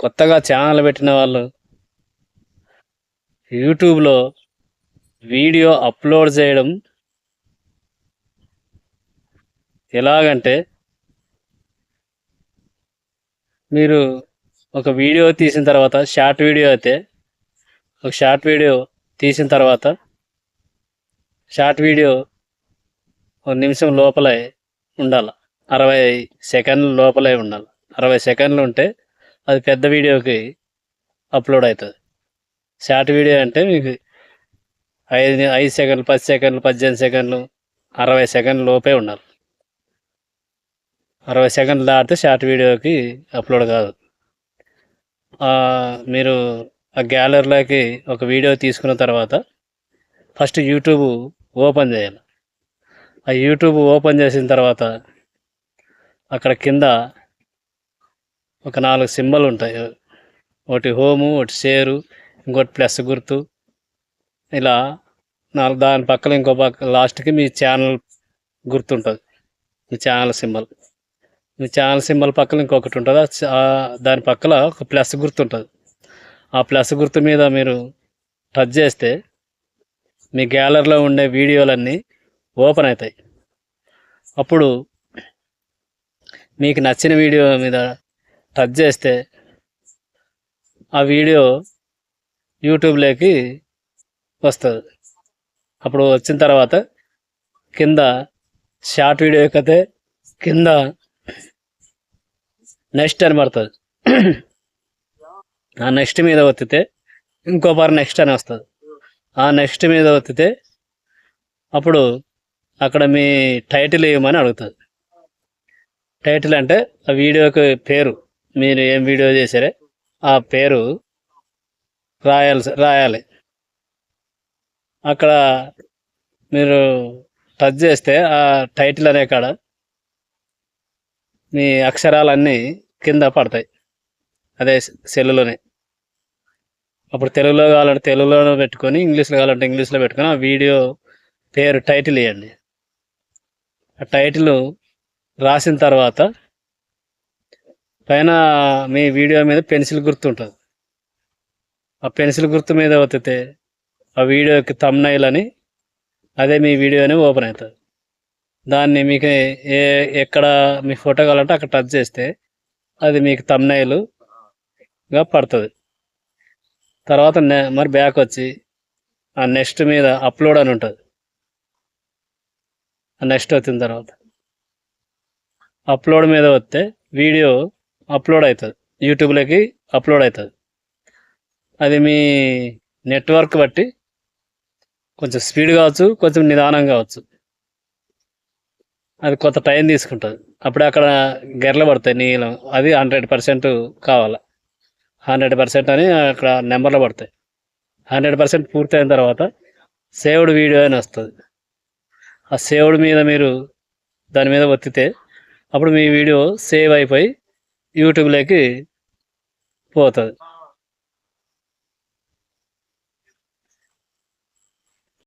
కొత్తగా ఛానల్ పెట్టిన వాళ్ళు యూట్యూబ్లో వీడియో అప్లోడ్ చేయడం ఎలాగంటే మీరు ఒక వీడియో తీసిన తర్వాత షార్ట్ వీడియో అయితే ఒక షార్ట్ వీడియో తీసిన తర్వాత షార్ట్ వీడియో ఒక నిమిషం లోపలే ఉండాలి. అరవై సెకండ్ల లోపలే ఉండాలి. అరవై సెకండ్లు ఉంటే అది పెద్ద వీడియోకి అప్లోడ్ అవుతుంది. షార్ట్ వీడియో అంటే మీకు ఐదు ఐదు సెకండ్లు పది సెకండ్లు పద్దెనిమిది సెకండ్లు అరవై సెకండ్ల లోపే ఉండాలి. అరవై సెకండ్లు దాటితే షార్ట్ వీడియోకి అప్లోడ్ కాదు. మీరు ఆ గ్యాలరీలోకి ఒక వీడియో తీసుకున్న తర్వాత ఫస్ట్ యూట్యూబ్ ఓపెన్ చేయాలి. ఆ యూట్యూబ్ ఓపెన్ చేసిన తర్వాత అక్కడ కింద ఒక నాలుగు సింబల్ ఉంటాయి. ఒకటి హోము ఒకటి షేరు ఇంకోటి ప్లస్ గుర్తు. ఇలా నాలుగు దాని పక్కన ఇంకో పక్క లాస్ట్కి మీ ఛానల్ గుర్తుంటుంది. మీ ఛానల్ సింబల్. మీ ఛానల్ సింబల్ పక్కన ఇంకొకటి ఉంటుంది. ఆ చ- దాని పక్కన ఒక ప్లస్ గుర్తు ఉంటుంది ఆ ప్లస్ గుర్తు మీద మీరు టచ్ చేస్తే మీ గ్యాలరీలో ఉండే వీడియోలన్నీ ఓపెన్ అవుతాయి అప్పుడు మీకు నచ్చిన వీడియో మీద టచ్ చేస్తే ఆ వీడియో యూట్యూబ్లోకి వస్తుంది. అప్పుడు వచ్చిన తర్వాత కింద షార్ట్ వీడియో ఎక్కితే కింద నెక్స్ట్ అని పడుతుంది. ఆ నెక్స్ట్ మీద ఒత్తితే ఇంకో పార్ నెక్స్ట్ అని వస్తుంది. ఆ నెక్స్ట్ మీద ఒత్తితే అప్పుడు అక్కడ మీ టైటిల్ ఇవ్వమని అడుగుతుంది. టైటిల్ అంటే ఆ వీడియోకి పేరు. మీరు ఏం వీడియో చేశారే? ఆ పేరు రాయాల్సి రాయాలి. అక్కడ మీరు టచ్ చేస్తే ఆ టైటిల్ అనే కాడ మీ అక్షరాలన్నీ కింద పడతాయి. అదే సెల్లులోనే. అప్పుడు తెలుగులో కావాలంటే తెలుగులో పెట్టుకొని ఇంగ్లీష్లో కావాలంటే ఇంగ్లీష్లో పెట్టుకొని ఆ వీడియో పేరు టైటిల్ ఇవ్వండి ఆ టైటిల్ రాసిన తర్వాత పైన మీ వీడియో మీద పెన్సిల్ గుర్తు ఉంటుంది. ఆ పెన్సిల్ గుర్తు మీద ఒత్తితే ఆ వీడియోకి తమ్నైల్ అని అదే మీ వీడియో అని ఓపెన్ అవుతుంది దాన్ని మీకు ఏ ఎక్కడ మీ ఫోటో కావాలంటే అక్కడ టచ్ చేస్తే అది మీకు తమ్నైలుగా పడుతుంది. తర్వాత నె- మరి బ్యాక్ వచ్చి ఆ నెక్స్ట్ మీద అప్లోడ్ అని ఉంటుంది. ఆ నెక్స్ట్ వచ్చిన తర్వాత అప్లోడ్ మీద వస్తే వీడియో అప్లోడ్ అవుతుంది. యూట్యూబ్లోకి అప్లోడ్ అవుతుంది. అది మీ నెట్వర్క్ బట్టి కొంచెం స్పీడ్ కావచ్చు కొంచెం నిదానం కావచ్చు. అది కొంత టైం తీసుకుంటుంది. అప్పుడే అక్కడ గెర్ల పడతాయి నీలం అది హండ్రెడ్ పర్సెంట్ కావాలి. హండ్రెడ్ పర్సెంట్ అని అక్కడ నెంబర్లు పడతాయి. హండ్రెడ్ పర్సెంట్ పూర్తయిన తర్వాత సేవ్డ్ వీడియో అని వస్తుంది. ఆ సేవ్డ్ మీద మీరు దాని మీద ఒత్తితే అప్పుడు మీ వీడియో సేవ్ అయిపోయి యూట్యూబ్లోకి పోతుంది.